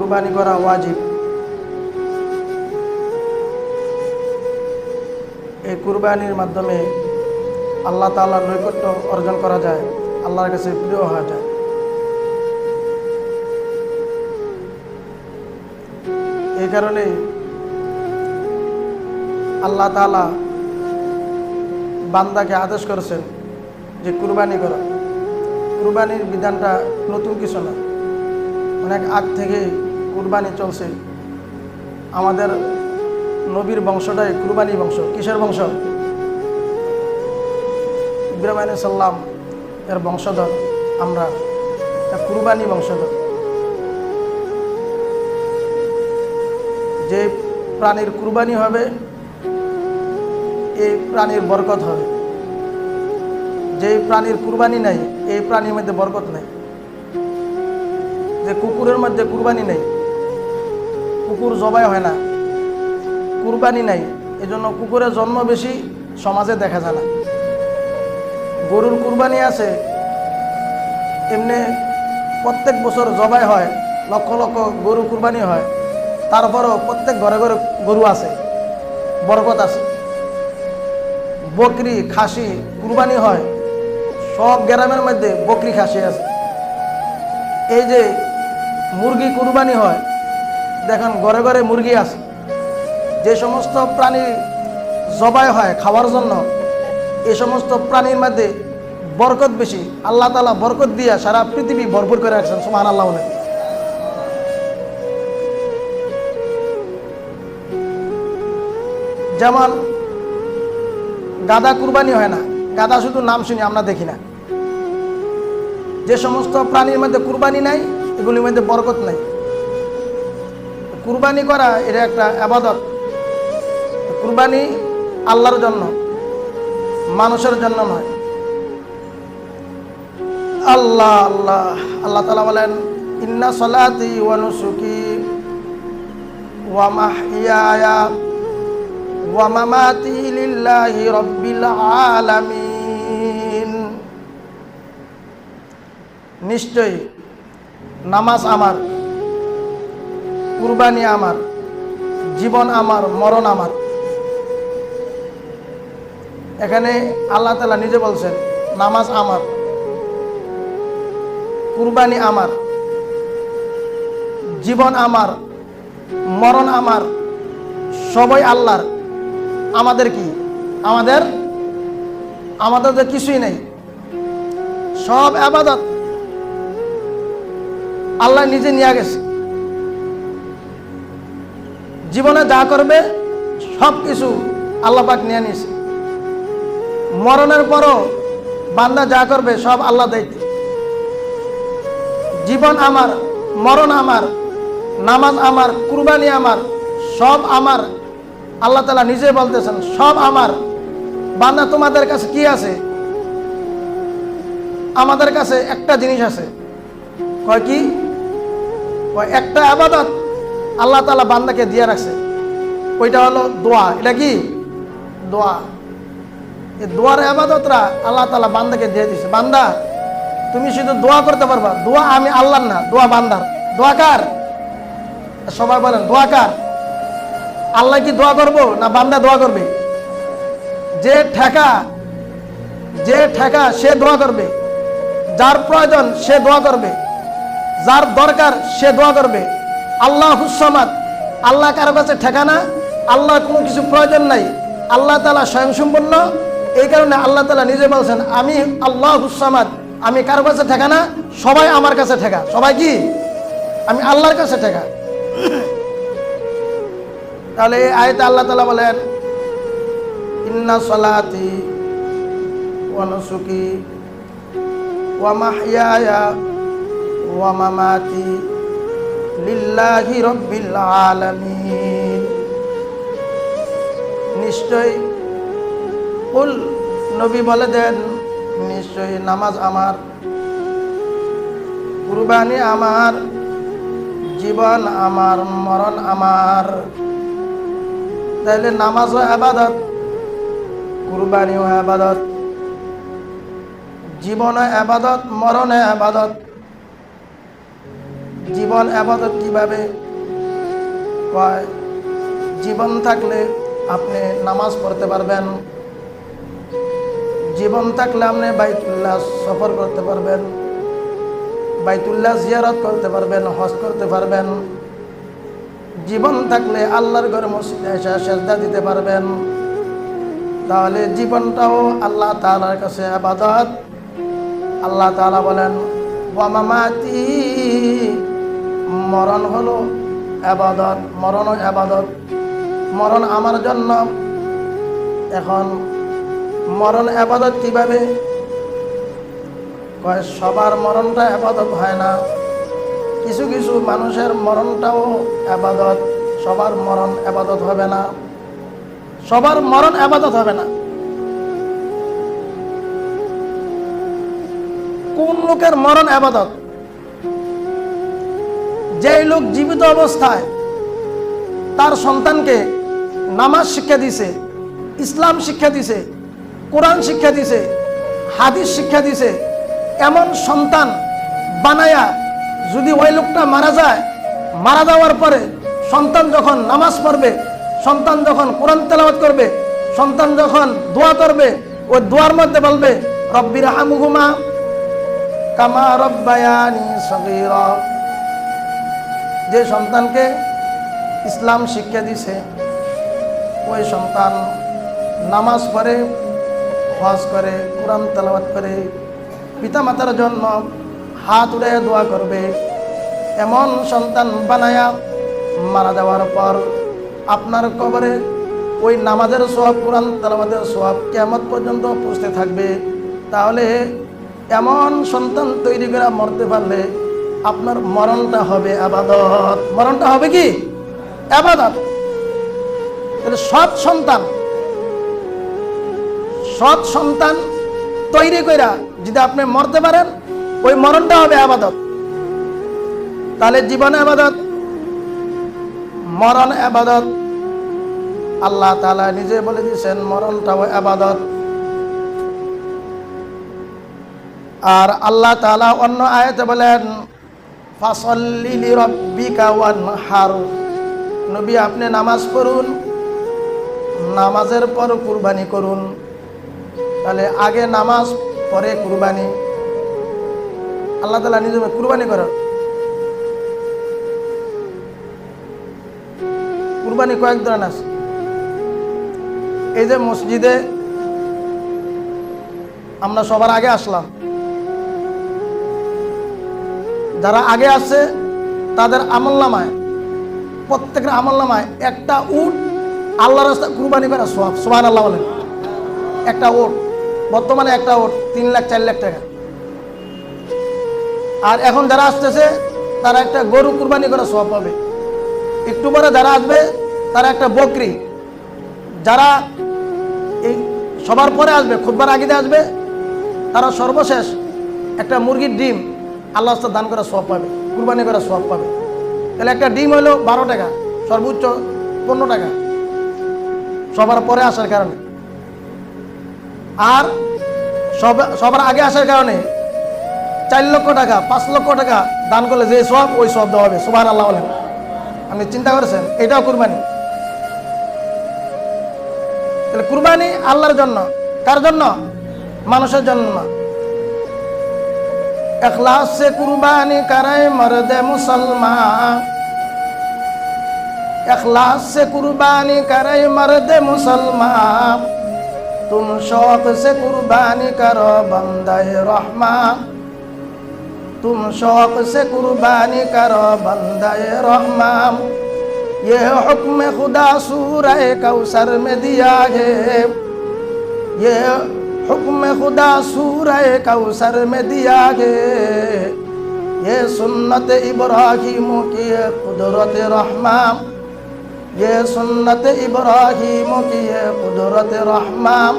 কুরবানি করা ওয়াজিব। এই কুরবানির মাধ্যমে আল্লাহ তাআলার নৈকট্য অর্জন করা যায়, আল্লাহর কাছে প্রিয় হওয়া যায়। এই কারণে আল্লাহ তাআলা বান্দাকে আদেশ করেছেন যে কুরবানি করা। কুরবানির বিধানটা নতুন কিছু না। অনেক আগ থেকে কুরবানি চলছে। আমাদের নবীর বংশটাই কুরবানি বংশ। কিসের বংশ? ইব্রাহিম সাল্লাম এর বংশধর। আমরা কুরবানি বংশধর। যে প্রাণীর কুরবানি হবে, এই প্রাণীর বরকত হবে। যে প্রাণীর কুরবানি নেই, এই প্রাণীর মধ্যে বরকত নেই। যে কুকুরের মধ্যে কুরবানি নেই কুকুর জবাই হয় না। কুরবানি নাই, এজন্য কুকুরের জন্ম বেশি সমাজে দেখা যায় না। গরুর কুরবানি আছে, এমনি প্রত্যেক বছর জবাই হয়, লক্ষ লক্ষ গরু কুরবানি হয়। তারপরেও প্রত্যেক ঘরে ঘরে গরু আছে, বরকত আছে। বকরি, খাসি কুরবানি হয়, সব গ্রামের মধ্যে বকরি, খাসি আছে। এই যে মুরগি কুরবানি হয় দেখেন, ঘরে ঘরে মুরগি আছে। যে সমস্ত প্রাণী জবাই হয় খাওয়ার জন্য এই সমস্ত প্রাণীর মধ্যে বরকত বেশি। আল্লাহ তালা বরকত দিয়া সারা পৃথিবী ভরপুর করে রাখছেন সুমান আল্লাহ বলে যেমন গাদা কুরবানি হয় না, গাদা শুধু নাম শুনি আমরা দেখি না। যে সমস্ত প্রাণীর মধ্যে কুরবানি নাই, এগুলির মধ্যে বরকত নাই। কুরবানি করা এটা একটা আবাদত। কুরবানি আল্লাহর জন্য, মানুষের জন্য নয়। আল্লাহ আল্লাহ আল্লাহ তালা বলেন, ইন্না সলাতি ওয়া নুসুকি ওয়া মাহইয়ায়া ওয়া মামাতি লিল্লাহি রাব্বিল আলামিন। নিশ্চয়ই নামাজ আমার কুরবানি আমার, জীবন আমার, মরণ আমার। এখানে আল্লাহ তালা নিজে বলছেন, নামাজ আমার, কুরবানি আমার, জীবন আমার, মরণ আমার, সবাই আল্লাহর। আমাদের কি? আমাদের আমাদের তো কিছুই নেই। সব আবাদত আল্লাহ নিজে নিয়ে গেছে। জীবনে যা করবে, সব কিছু আল্লাহ পাক নিয়ে নিয়েছে। মরণের পরও বান্দা যা করবে, সব আল্লাহ দায়িত্ব জীবন আমার, মরণ আমার, নামাজ আমার, কুরবানি আমার, সব আমার। আল্লাহ তালা নিজে বলতেছেন, সব আমার। বান্দা তোমাদের কাছে কি আছে? আমাদের কাছে একটা জিনিস আছে। কয় কি? একটা আবাদত। আল্লাহ তালা বান্দাকে দিয়ে রাখছে। ওইটা হলো দোয়া। এটা কি? দোয়া। এই দোয়ার আবাদতরা আল্লাহ তালা বান্দাকে দিয়ে দিছে। বান্দা, তুমি শুধু দোয়া করতে পারবা। দোয়া আমি আল্লাহর না, দোয়া বান্দার। দোয়া কার? সবাই বলেন, দোয়া কার? আল্লাহ কি দোয়া করব না বান্দা দোয়া করবে? যে ঠেকা যে ঠেকা সে দোয়া করবে। যার প্রয়োজন সে দোয়া করবে। যার দরকার সে দোয়া করবে। আল্লাহ হুসামাদ আল্লাহ কারও কাছে ঠেকানা আল্লাহ কোনো কিছু প্রয়োজন নাই। আল্লাহ তালা স্বয়ংসম্পন্ন এই কারণে আল্লাহ তালা নিজে বলছেন, আমি আল্লাহ হুসামাদ আমি কারও কাছে ঠেকা না সবাই আমার কাছে ঠেকা। সবাই কি? আমি আল্লাহর কাছে ঠেকা। তাহলে এই আয়তে আল্লাহ তালা বলেন, ইন্না সলাতি ওয়া নুসুকি ওয়া মাহইয়ায়া ওয়া মামাতি লিল্লাহি রব্বিল আলামিন। নিশ্চয় কুল নবী বলে দেন, নিশ্চয়ই নামাজ আমার, কুরবানি আমার, জীবন আমার, মরণ আমার। তাইলে নামাজও আবাদত, কুরবানিও আবাদত জীবনে আবাদত মরণে আবাদত। জীবন আবাদত কীভাবে কয় জীবন থাকলে আপনি নামাজ পড়তে পারবেন। জীবন থাকলে আপনি বাইতুল্লাহ সফর করতে পারবেন। বাইতুল্লাহ জিয়ারত করতে পারবেন, হজ করতে পারবেন। জীবন থাকলে আল্লাহর ঘরে মসজিদে এসে সেজদা দিতে পারবেন। তাহলে জীবনটাও আল্লাহ তালার কাছে আবাদত। আল্লাহ তাআলা বলেন ওয়ামামাতি মরণ হলো আবাদত মরণও আবাদত। মরণ আমার জন্য। এখন মরণ আবাদত কীভাবে? কয়, সবার মরণটা আবাদত হয় না। কিছু কিছু মানুষের মরণটাও আবাদত। সবার মরণ আবাদত হবে না। সবার মরণ আবাদত হবে না। কোন লোকের মরণ আবাদত? যেই লোক জীবিত অবস্থায় তার সন্তানকে নামাজ শিক্ষা দিছে, ইসলাম শিক্ষা দিছে, কোরআন শিক্ষা দিছে, হাদিস শিক্ষা দিছে, এমন সন্তান বানায়া যদি ওই লোকটা মারা যায়, মারা যাওয়ার পরে সন্তান যখন নামাজ পড়বে, সন্তান যখন কোরআন তেলাওয়াত করবে, সন্তান যখন দোয়া করবে ওই দোয়ার মধ্যে বলবে, রব্বির হামুহুমা কামা রব্বায়ানি সগীরা। যে সন্তানকে ইসলাম শিক্ষা দিছে, ওই সন্তান নামাজ পড়ে, হজ করে, কোরআন তেলাওয়াত করে, পিতামাতার জন্য হাত উড়ে দোয়া করবে, এমন সন্তান বানায়া মারা যাওয়ার পর আপনার কবরে ওই নামাজের সোয়াব কোরআন তেলাওয়াতের সোয়াব কেমত পর্যন্ত পৌঁছতে থাকবে। তাহলে এমন সন্তান তৈরি করে মরতে পারলে আপনার মরণটা হবে আবাদত। মরণটা হবে কি? আবাদত। তাহলে সৎ সন্তান সৎ সন্তান তৈরি কইরা যদি আপনি মরতে পারেন, ওই মরণটা হবে আবাদত। তাহলে জীবন আবাদত, মরণ আবাদত। আল্লাহ তালা নিজে বলে দিয়েছেন, মরণটাও আবাদত। আর আল্লাহ তাআলা অন্য আয়াতে বলেন নবী, আপনি নামাজ পড়ুন, নামাজের পর কুরবানি করুন। তাহলে আগে নামাজ, পরে কুরবানি। আল্লাহ তালা নিজে কুরবানি করো কুরবানি কয়েক ধরনের আছে। এই যে মসজিদে আমরা সবার আগে আসলাম। যারা আগে আছে, তাদের আমল নামায়, প্রত্যেকের আমল নামায় একটা উট আল্লাহ রাস্তা কুরবানি করা সব সোহান আল্লাহ বলেন। একটা ওট বর্তমানে একটা ওট তিন লাখ, চার লাখ টাকা। আর এখন যারা আসতেছে, তারা একটা গরু কুরবানি করা সব পাবে। একটু পরে যারা আসবে, তারা একটা বকরি। যারা এই সবার পরে আসবে, খুববার আগিতে আসবে, তারা সর্বশেষ একটা মুরগির ডিম আল্লাহ রাস্তা দান করা সব পাবে, কুরবানি করা সব পাবে। তাহলে একটা ডিম হলো বারো টাকা, সর্বোচ্চ পনেরো টাকা। সবার পরে আসার কারণে। আর সব, সবার আগে আসার কারণে চার লক্ষ টাকা, পাঁচ লক্ষ টাকা দান করলে যে সব ওই সব দেওয়া হবে। সুবাহ আল্লাহ বলেন। আপনি চিন্তা করেছেন? এটাও কুরবানি। তাহলে কুরবানি আল্লাহর জন্য। কার জন্য? মানুষের জন্য। না اخلاص سے قربانی کریں مرد مسلمان۔ اخلاص سے قربانی کریں مرد مسلمان۔ تم شوق سے قربانی کرو بندہ رحمان۔ تم شوق سے قربانی کرو بندہ رحمان۔ یہ حکم خدا سورہ کوثر میں دیا ہے۔ یہ حکم خدا سورہ کوثر میں دیا ہے یہ سنت ابراہیم کی ہے قدرت رحمان یہ سنت ابراہیم کی ہے قدرت رحمان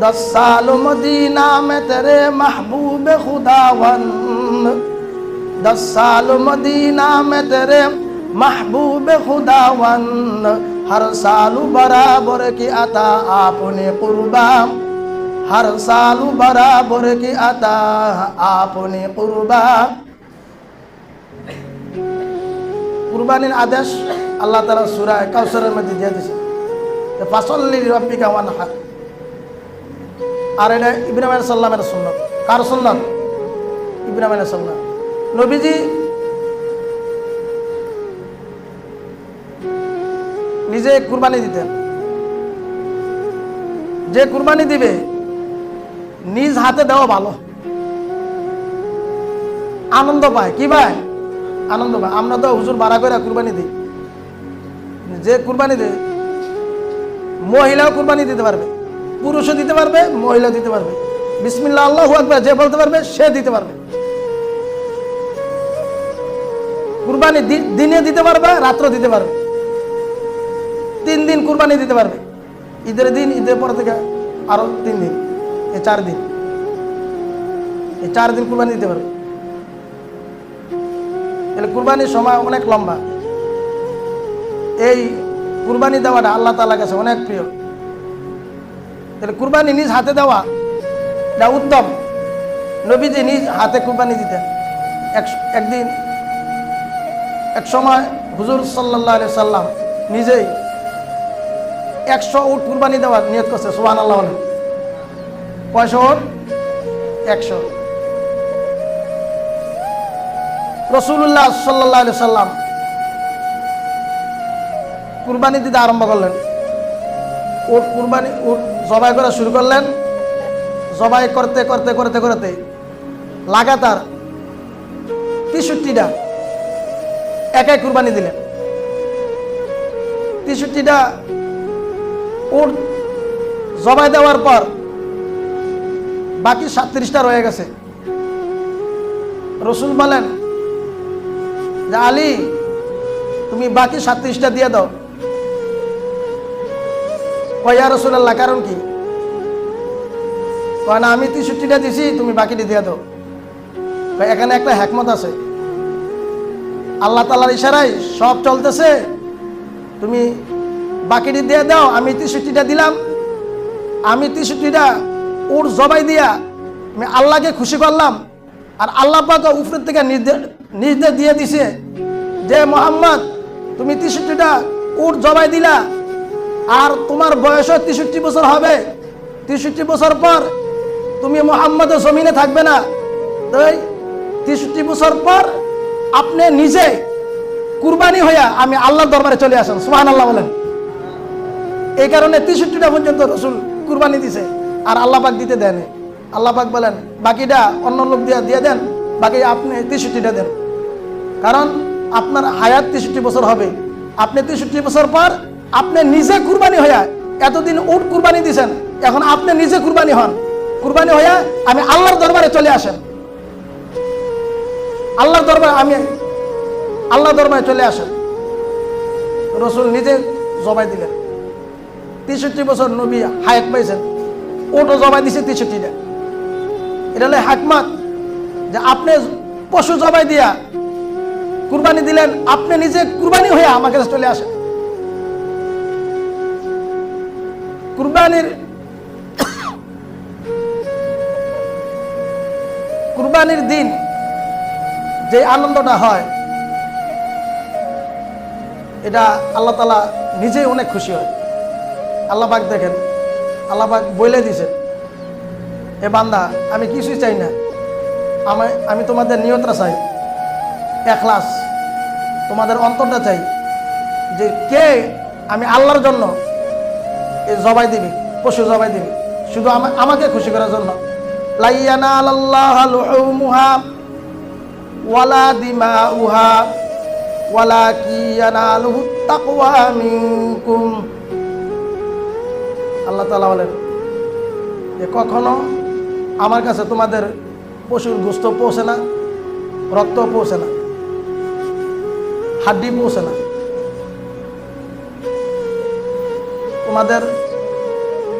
دس سال مدینہ میں تیرے محبوب خداون دس سال مدینہ میں تیرے محبوب خداون ہر سال برابر کی عطا آپ نے قربان हर साल बराबर की अता আপনি কুরবা কুরবানির আদেশ আল্লাহ তালা সুরা কাউসারের মধ্যে দিয়ে দিয়েছে ফাসল্লি রব্বিকা ওয়ান হাত আর এটা ইব্রাহিম সাল্লামের সুন্নত। কার সুন্নত? ইব্রাহিম সাল্লাম। নবীজি নিজে কুরবানি দিতেন। যে কুরবানি দিবে নিজ হাতে দেওয়া ভালো। আনন্দ পায়। কি পায় আনন্দ পায়। আমরা তো হুজুর ভাড়া করে কুরবানি দিই। যে কুরবানি দেয়, মহিলাও কুরবানি দিতে পারবে। পুরুষও দিতে পারবে, মহিলাও দিতে পারবে। বিসমিল্লা আল্লাহ আকবার, যে বলতে পারবে, সে দিতে পারবে। কুরবানি দিনে দিতে পারবে রাত্র দিতে পারবে। তিন দিন কুরবানি দিতে পারবে। ঈদের দিন, ঈদের পর থেকে আরও তিন দিন। এই চার দিন। এই চার দিন কুরবানি দিতে পারবে। তাহলে কুরবানির সময় অনেক লম্বা। এই কুরবানি দেওয়াটা আল্লাহ তালার কাছে অনেক প্রিয়। তাহলে কুরবানি নিজ হাতে দেওয়া, এটা উত্তম। নবীজি নিজ হাতে কুরবানি দিতেন। এক, একদিন, এক সময় হুজুর সাল্লাহ আলি সাল্লাম নিজেই একশো উট কুরবানি দেওয়ার নিয়ত করছে সুবান আল্লাহ কয়শো একশো। রসুল্লাহ সাল্লাহ আলি সাল্লাম কুরবানি দিতে আরম্ভ করলেন। উট কুরবানি উট জবাই করা শুরু করলেন। জবাই করতে করতে করতে করতে লাগাতার তেষট্টিটা একাই কুরবানি দিলেন। তেষট্টিটা উট জবাই দেওয়ার পর বাকি সাতত্রিশটা রয়ে গেছে। রসুল বলেন যে, আলী, তুমি বাকি সাতত্রিশটা দিয়ে দাও। কয়া রসুল্লাহ কারণ কি? না, আমি তেষট্টিটা দিছি, তুমি বাকিটি দিয়ে দাও। এখানে একটা হ্যাকমত আছে। আল্লাহ তালার ইশারায় সব চলতেছে। তুমি বাকিটি দিয়ে দাও, আমি তেষট্টিটা দিলাম। আমি তেষট্টিটা ওর জবাই দিয়া আমি আল্লাহকে খুশি করলাম। আর আল্লাহ পাক উপরের থেকে নির্দেশ দিয়ে দিছে যে, মোহাম্মদ, তুমি তেষট্টিটা উট জবাই দিলা। আর তোমার বয়সও তেষট্টি বছর হবে। তেষট্টি বছর পর তুমি মোহাম্মদের জমিনে থাকবে না। তাই তেষট্টি বছর পর আপনি নিজে কুরবানি হইয়া আমি আল্লাহর দরবারে চলে আসেন। সুহান আল্লাহ বলেন। এই কারণে তেষট্টিটা পর্যন্ত রসুল কুরবানি দিছে। আর আল্লাহ পাক দিতে দেন। আল্লাহ পাক বলেন, বাকিটা অন্য লোক দিয়ে দিয়ে দেন, বাকি আপনি তেষট্টিটা দেন। কারণ আপনার হায়াত তেষট্টি বছর হবে। আপনি তেষট্টি বছর পর আপনি নিজে কুরবানি হইয়া এতদিন উট কুরবানি দিছেন, এখন আপনি নিজে কুরবানি হন। কুরবানি হইয়া আমি আল্লাহর দরবারে চলে আসেন। আল্লাহর দরবারে আমি আল্লাহ দরবারে চলে আসেন। রসুল নিজে জবাই দিলেন। তেষট্টি বছর নবী হায়াত পাইছেন। ওটো জবাই দিছে তেষট্টিটা। এটা হলো হাকমাত যে আপনি পশু জবাই দিয়া কুরবানি দিলেন, আপনি নিজে কুরবানি হয়ে আমার কাছে চলে আসেন। কুরবানির কুরবানির দিন যে আনন্দটা হয়, এটা আল্লাহ তালা নিজেই অনেক খুশি হয়। আল্লাহ পাক দেখেন আল্লাহ বলে দিছেন এ বান্দা, আমি কিছুই চাই না। আমি আমি তোমাদের নিয়তরা চাই। এখলাস তোমাদের অন্তরটা চাই। যে কে আমি আল্লাহর জন্য এ জবাই দিবি, পশু জবাই দিবি। শুধু আমা- আমাকে খুশি করার জন্য। লাইয়ানা আল্লাহ আল্লাহ তালা বলেন যে কখনো আমার কাছে তোমাদের পশুর গোস্ত পৌঁছে না, রক্ত পৌঁছে না, হাড্ডি পৌঁছে না। তোমাদের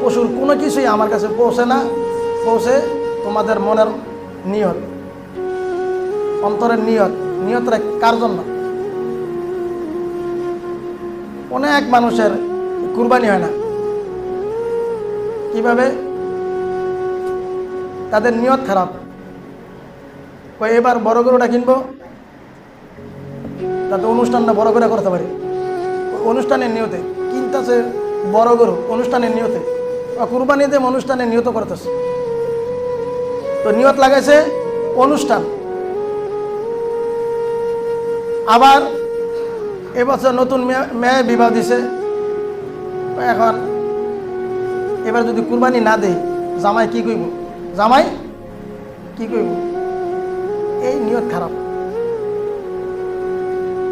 পশুর কোনো কিছুই আমার কাছে পৌঁছে না, পৌঁছে তোমাদের মনের নিয়ত, অন্তরের নিয়ত। নিয়তটা কার জন্য? অনেক মানুষের কুরবানি হয় না। কীভাবে? তাদের নিয়ত খারাপ। কয়, এবার বড় গরুটা কিনবো। যাতে অনুষ্ঠানটা বড় করে করতে পারি। অনুষ্ঠানের নিয়তে। কিনতেছে বড় গরু অনুষ্ঠানের নিয়তে। বা কুরবানি দিয়ে অনুষ্ঠানে নিয়ত করতেছে। তো নিয়ত লাগাইছে অনুষ্ঠান। আবার এবছর নতুন মেয়ে বিবাহ দিছে। এখন এবার যদি কুরবানি না দেই, জামাই কি কইব? জামাই কি কইব? এই নিয়ত খারাপ।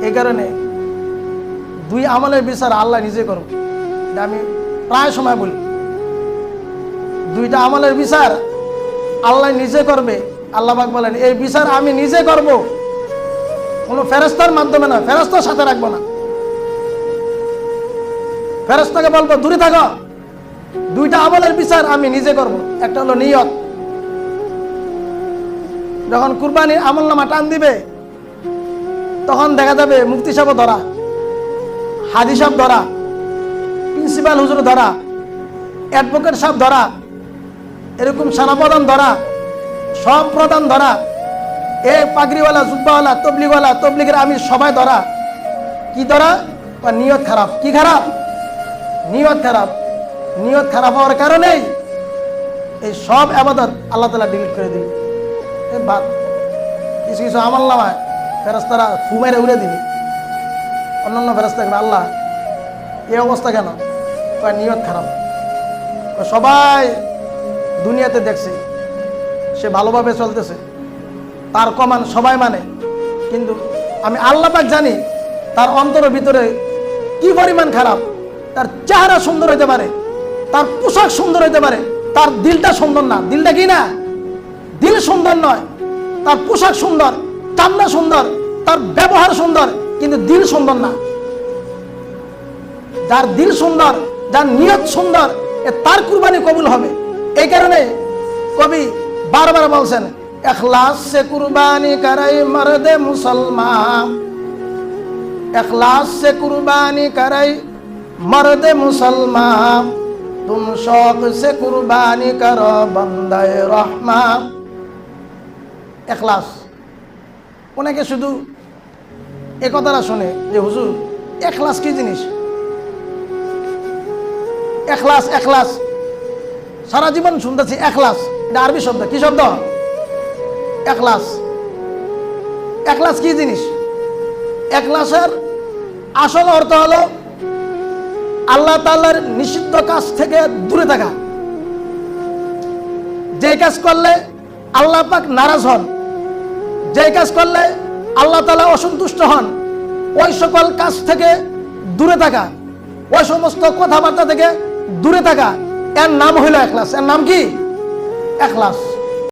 এই কারণে দুই আমলের বিচার আল্লাহ নিজে এটা আমি প্রায় সময় বলি। দুইটা আমলের বিচার আল্লাহ নিজে করবে। আল্লাহ পাক বলেন, এই বিচার আমি নিজে করব। কোনো ফেরস্তার মাধ্যমে না ফেরস্তার সাথে রাখব না। ফেরস্তাকে বলব, দূরে থাকো। দুইটা আমলের বিচার আমি নিজে করব। একটা হলো নিয়ত। যখন কুরবানির আমল নামা টান দিবে, তখন দেখা যাবে মুক্তি সাহেব ধরা, হাদি সাহেব ধরা, প্রিন্সিপাল হুজুর ধরা, অ্যাডভোকেট সাহেব ধরা, এরকম সেনাপ্রধান ধরা, সব প্রধান ধরা এ পাগড়িওয়ালা, জুব্বাওয়ালা, তবলিগওয়ালা, তবলিগের আমি সবাই ধরা। কি ধরা? নিয়ত খারাপ। কি খারাপ? নিয়ত খারাপ। নিয়ত খারাপ হওয়ার কারণেই এই সব আবাদত আল্লাহ তালা ডিলিট করে দিবে এ বাদ কিছু কিছু আমল নামায় ফেরস্তারা ফুমেরে উড়ে দিবে। অন্যান্য দেখবে, আল্লাহ, এই অবস্থা কেন? নিয়ত খারাপ। সবাই দুনিয়াতে দেখছে, সে ভালোভাবে চলতেছে। তার কমান সবাই মানে। কিন্তু আমি আল্লাহ পাক জানি তার অন্তরের ভিতরে কি পরিমাণ খারাপ, তার চেহারা সুন্দর হইতে পারে। তার পোশাক সুন্দর হইতে পারে। তার দিলটা সুন্দর না। দিলটা কি না? দিল সুন্দর নয়। তার পোশাক সুন্দর, চামড়া সুন্দর, তার ব্যবহার সুন্দর, কিন্তু দিল সুন্দর না। যার দিল সুন্দর, যার নিয়ত সুন্দর তার কুরবানি কবুল হবে। এই কারণে কবি বারবার বলছেন এখলাস সে কুরবানি করাই মর্দে মুসলমান। এখলাস সে কুরবানি করাই মর্দে মুসলমান। তুম शौक সে কুরবানি करो বন্দায় रहमा এখলাস। অনেকে শুধু এ কথাটা শোনে যে, হুজুর, এখলাস কি জিনিস? এখলাস এখলাস। সারা জীবন শুনতেছি, এখলাস। এটা আরবি শব্দ। কি শব্দ? এখলাস। এখলাস কি জিনিস? এখলাসের আসল অর্থ হলো আল্লাহ তাল্লার নিষিদ্ধ কাজ থেকে দূরে থাকা। যে কাজ করলে আল্লাহ পাক নারাজ হন, যে কাজ করলে আল্লাহ তালা অসন্তুষ্ট হন, ওই সকল কাজ থেকে দূরে থাকা, ওই সমস্ত কথাবার্তা থেকে দূরে থাকা, এর নাম হইল এখলাস। এর নাম কি? এখলাস।